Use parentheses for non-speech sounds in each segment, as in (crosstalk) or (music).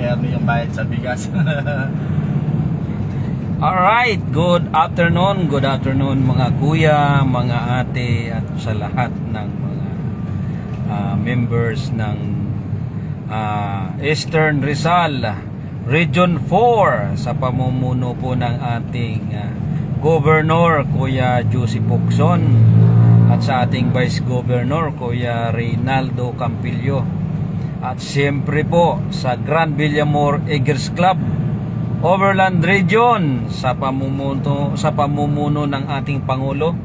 Ernie yung bayad sa bigas. (laughs) Alright, good afternoon, good afternoon mga kuya, mga ate at sa lahat ng mga ah, members ng ah, Eastern Rizal Region 4 sa pamumuno po ng ating ah, Governor Kuya Josie Pocson at sa ating Vice Governor Kuya Reynaldo Campillo at siyempre po sa Grand Villamor Eagles Club Overland Region sa pamumuno sa pamumuno ng ating pangulo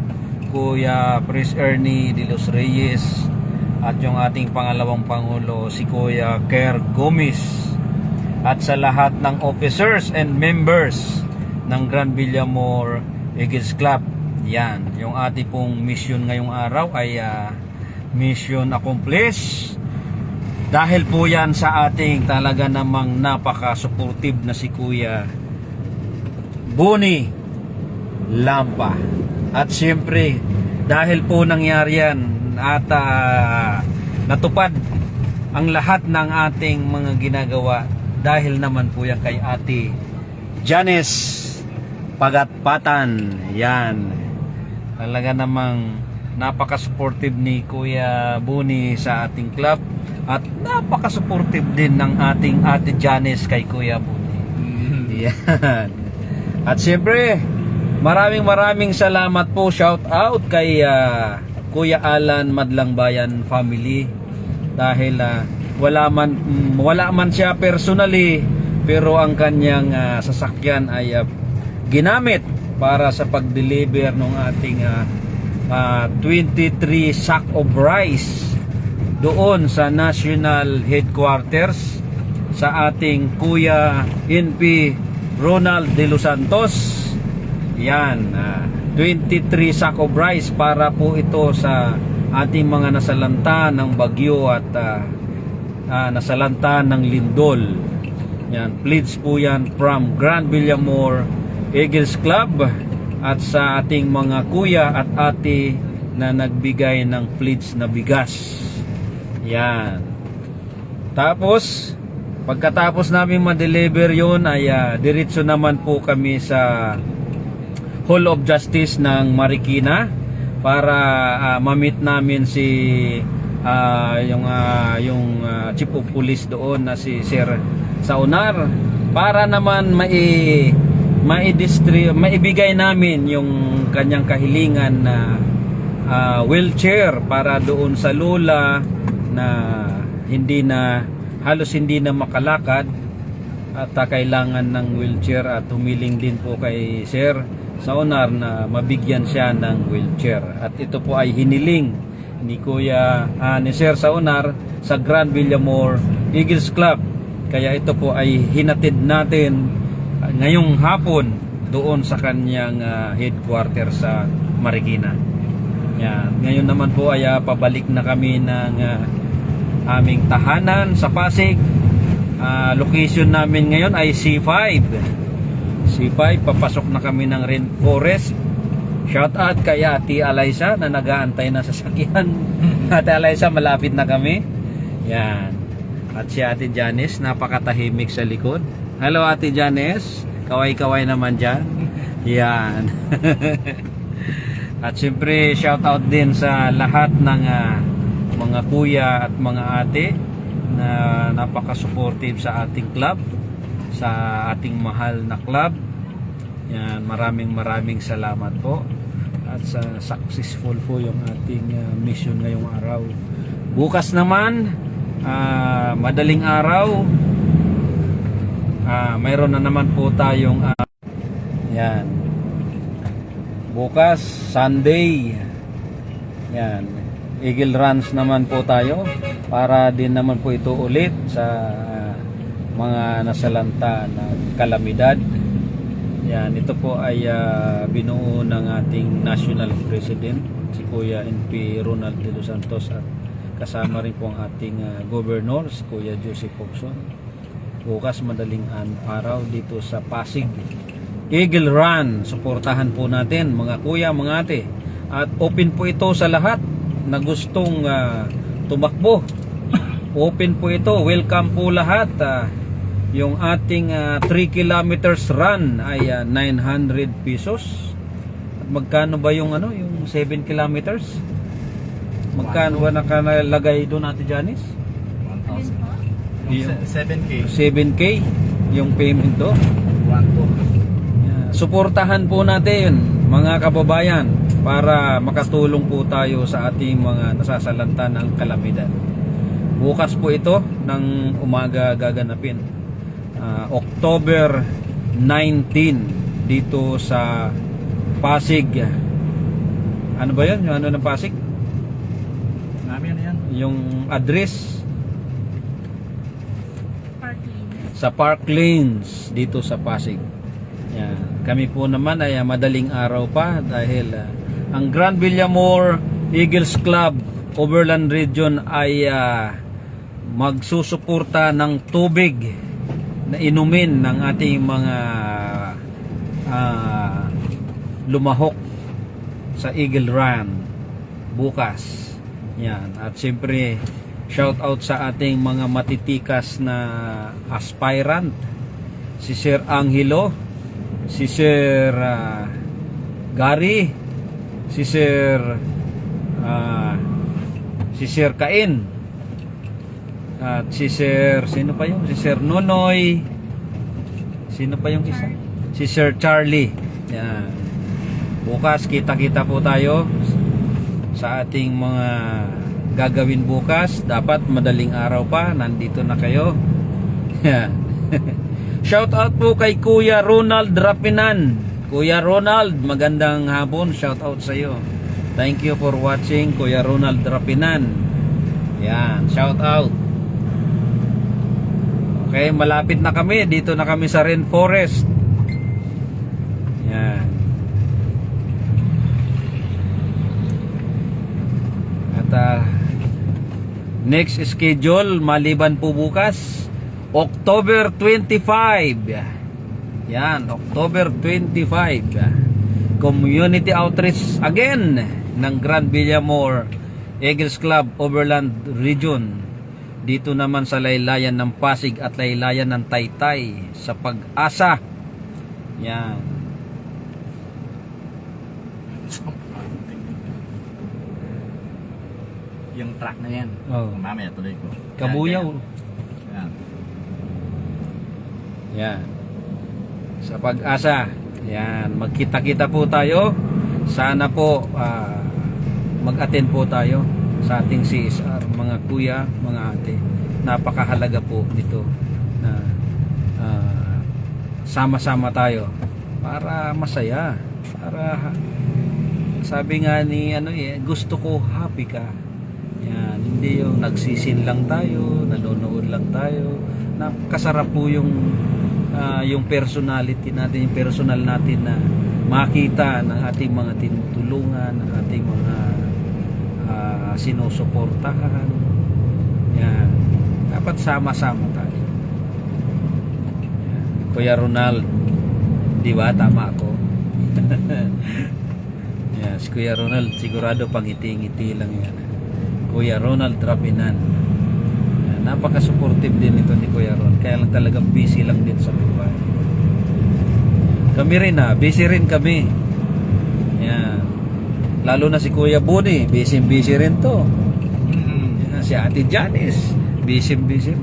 Kuya Pres Ernie De Los Reyes at yung ating pangalawang pangulo si Kuya Ker Gomez at sa lahat ng officers and members ng Grand Villamor Eagles Club yan yung ating pong mission ngayong araw ay ah, mission accomplished dahil po yan sa ating talaga namang napaka-supportive na si Kuya Buni Lampa. At siyempre, dahil po nangyari yan at ah, natupad ang lahat ng ating mga ginagawa dahil naman po yan kay Ate Janice Pagatpatan. Yan. Talaga namang napaka-supportive ni Kuya Buni sa ating club at napaka-supportive din ng ating Ate Janice kay Kuya Buni. (laughs) Yan. At siyempre, maraming maraming salamat po shout out kay ah, Kuya Alan Madlang Bayan family dahil ah, wala man mm, wala man siya personally pero ang kanyang ah, sasakyan ay ah, ginamit para sa pag-deliver ng ating ah, ah, 23 sack of rice doon sa national headquarters sa ating Kuya NP Ronald De Los Santos. Yan, ah, 23 sack of rice para po ito sa ating mga nasalanta ng bagyo at ah, ah, nasalanta ng lindol. Yan, pleads po yan from Grand Villamor Eagles Club at sa ating mga kuya at ate na nagbigay ng pleads na bigas. Yan. Tapos, pagkatapos namin ma-deliver yun, ay ah, diretso naman po kami sa Hall of Justice ng Marikina para ah, ma-meet namin si ah, yung ah, yung ah, Chief of Police doon na si Sir Saunar para naman mai mai-distri- maibigay namin yung kanyang kahilingan na ah, wheelchair para doon sa lula na hindi na halos hindi na makalakad at ah, kailangan ng wheelchair at humiling din po kay Sir Saunar na mabigyan siya ng wheelchair. At ito po ay hiniling ni Kuya ah, ni Sir Saunar sa Grand Villamor Eagles Club. Kaya ito po ay hinatid natin ngayong hapon doon sa kanyang ah, headquarter sa Marikina yan. Ngayon naman po ay ah, pabalik na kami ng ah, aming tahanan sa Pasig. Ah, location namin ngayon ay C5. C5, papasok na kami ng rainforest. Shout out kay Ate Alaysa na nagaantay na sa sakyan. (laughs) Ate Alaysa, malapit na kami. Yan. At si Ate Janice, napakatahimik sa likod. Hello Ate Janice. Kaway-kaway naman dyan. (laughs) Yan. (laughs) At siyempre shout out din sa lahat ng ah, mga kuya at mga ate na napaka-supportive sa ating club, sa ating mahal na club. Yan, maraming maraming salamat po. At sa successful po yung ating ah, mission ngayong araw. Bukas naman, ah, madaling araw, ah, mayroon na naman po tayong ah, yan, bukas Sunday. Yan. Eagle Runs naman po tayo. Para din naman po ito ulit sa mga nasalanta ng kalamidad. Yan ito po ay ah, binuo ng ating national president si Kuya NP Ronald De Los Santos. At kasama rin po ang ating ah, governor si Kuya Joseph Pogson bukas madaling araw dito sa Pasig Eagle Run. Suportahan po natin mga kuya, mga ate. At open po ito sa lahat na gustong ah, tumakbo. (coughs) Open po ito. Welcome po lahat. ah. Yung ating 3 kilometers run ay ah, 900 pesos. At magkano ba yung ano, yung 7 kilometers? Magkano ba nakalagay doon Ate Janice? 1,000. Yung Yung 7K. 7K yung payment do. 1,200. Yeah. Suportahan po natin mga kababayan para makatulong po tayo sa ating mga nasasalanta ng kalamidad. Bukas po ito ng umaga gaganapin. Ah, October 19 dito sa Pasig. Ano ba 'yon? Yung ano ng Pasig? Namin ano yan? Yung address sa Park Lanes dito sa Pasig. Yan. Kami po naman ay ah, madaling araw pa dahil ah, ang Grand Villamor Eagles Club Overland Region ay ah, magsusuporta ng tubig na inumin ng ating mga ah, lumahok sa Eagle Run bukas. Yan. At siyempre, shout out sa ating mga matitikas na aspirant. Si Sir Angelo, si Sir ah, Gary, si Sir ah, si Sir Cain, at si Sir, sino pa yung? Si Sir Nonoy, sino pa yung isa? Si Sir Charlie. Yan. Bukas kita-kita po tayo sa ating mga gagawin bukas. Dapat madaling araw pa, nandito na kayo. (laughs) Shout out po kay Kuya Ronald Rapinan. Kuya Ronald, magandang hapon. Shout out sa iyo. Thank you for watching Kuya Ronald Rapinan. Yan, shout out. Okay, malapit na kami. Dito na kami sa Ren Forest. Yan. At ah, next schedule maliban po bukas October 25. Yan, October 25. Community outreach again ng Grand Villamor Eagles Club Overland Region. Dito naman sa laylayan ng Pasig at laylayan ng Taytay sa pag-asa. Yan. Yung truck na yan. Oh. Mamaya tuloy ko. Kabuyaw. Yan. Yan. Sa pag-asa. Yan. Magkita-kita po tayo. Sana po ah, mag-attend po tayo sa ating CSR. Mga kuya, mga ate. Napakahalaga po dito na ah, sama-sama tayo para masaya. Para sabi nga ni ano eh, gusto ko happy ka. Yan, hindi yung nagsisin lang tayo, nanonood lang tayo. Nakasarap po yung ah, yung personality natin, yung personal natin na makita ng ating mga tinutulungan, ng ating mga ah, sinusuportahan. Yan. Dapat sama-sama tayo. Yan. Kuya Ronald, di ba? Tama ako. (laughs) Yes, Kuya Ronald, sigurado pangiti-ngiti lang yan. Kuya Ronald Rapinan. Yan, Napaka-supportive din ito ni Kuya Ron. Kaya lang talagang busy lang din sa buhay. Kami rin ha, busy rin kami. Yan. Lalo na si Kuya Buni, busy-busy rin to. Yan, si Ate Janice, busy-busy.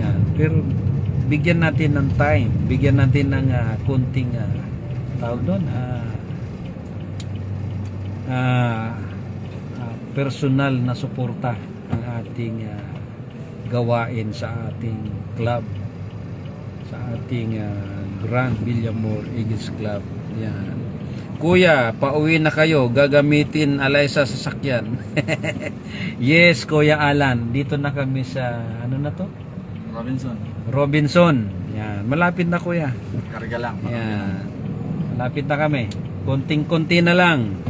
Yan. Pero bigyan natin ng time, bigyan natin ng ah, kunting ah, tawag doon, ah, ah, ah, personal na suporta ang ating ah, gawain sa ating club sa ating ah, Grand Villamor Eagles Club yan Kuya, pauwi na kayo. Gagamitin alay sa sasakyan. (laughs) yes, Kuya Alan. Dito na kami sa, ano na to? Robinson. Robinson. Yan. Malapit na, Kuya. Karga lang. Yan. Malapit na kami. Konting-konti na lang.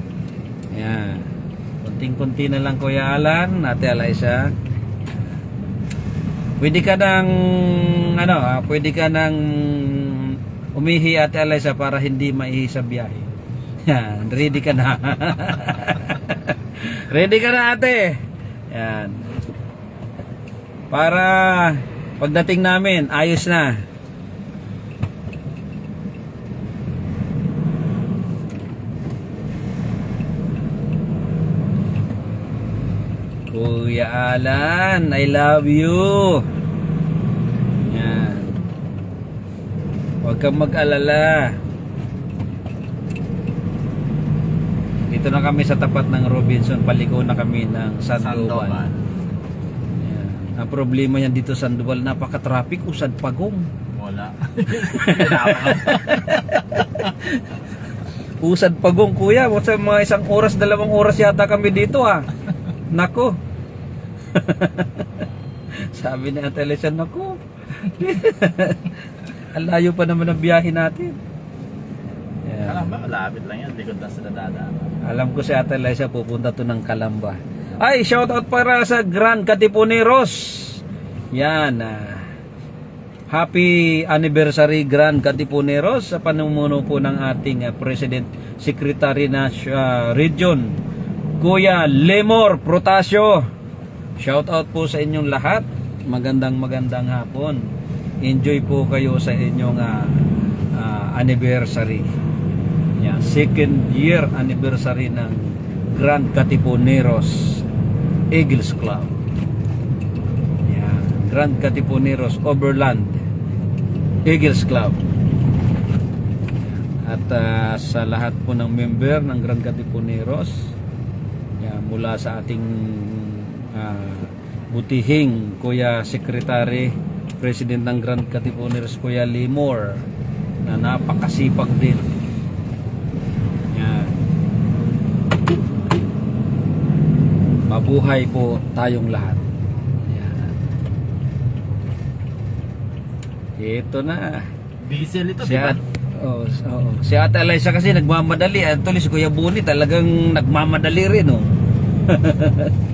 Yan. Konting-konti na lang Kuya Alan, Ate Eliza. Pwede ka nang ano, ah, pwede ka nang umihi Ate Eliza para hindi maihi sa biyahe. (laughs) Yan, ready ka na. (laughs) ready ka na Ate. Yan. Para Pagdating namin, ayos na. Kuya Alan, I love you. Yan. Huwag kang mag-alala. Dito na kami sa tapat ng Robinson. Paliko na kami ng Sandoval. Sandoval. Yan. Ang problema yan dito sa Sandoval, napaka-traffic, usad pagong. Wala. (laughs) Usad pagong kuya, sa mga isang oras, dalawang oras yata kami dito ha. Nako. (laughs) Sabi ni Ate Alicia, nako. (laughs) Ang layo pa naman ang biyahe natin. Yan. Kalamba, malapit lang yan. Likod lang sila dadaan. Alam ko si Ate Liza pupunta to ng Kalamba. Ay, shout out para sa Grand Katipuneros. Yan. ah. happy anniversary Grand Katipuneros sa panumuno po ng ating ah, President Secretary na ah, Region Kuya Lemor Protasio. Shout out po sa inyong lahat. Magandang magandang hapon. Enjoy po kayo sa inyong ah, ah, anniversary. Yan, second year anniversary ng Grand Katipuneros Eagles Club. Yan, Grand Katipuneros Overland Eagles Club. At ah, sa lahat po ng member ng Grand Katipuneros, yan, mula sa ating ah, butihing Kuya Secretary, President ng Grand Katipuneros Kuya Limor, na napakasipag din yan. Mabuhay po tayong lahat. Yan. Ito na. Diesel ito, Si di ba? At, oh, oh, si Ate Eliza kasi nagmamadali. At tuloy si Kuya Buni talagang nagmamadali rin. Oh. (laughs)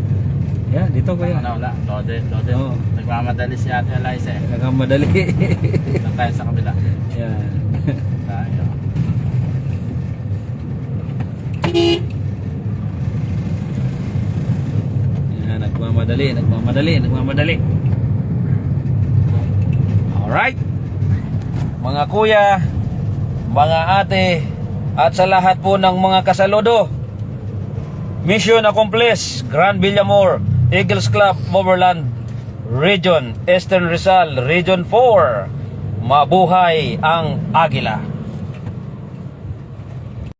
Yan, dito kuya. Wala, wala. Loaded, loaded. Oo. Nagmamadali si Ate Eliza eh. Nagmamadali. Doon tayo sa kabila. Yan. Tayo. Yan, nagmamadali, nagmamadali, nagmamadali. Alright. Mga kuya, mga ate, at sa lahat po ng mga kasaludo, mission accomplished, Grand Villamor, Eagles Club, Moverland, Region, Eastern Rizal, Region 4. Mabuhay ang Agila.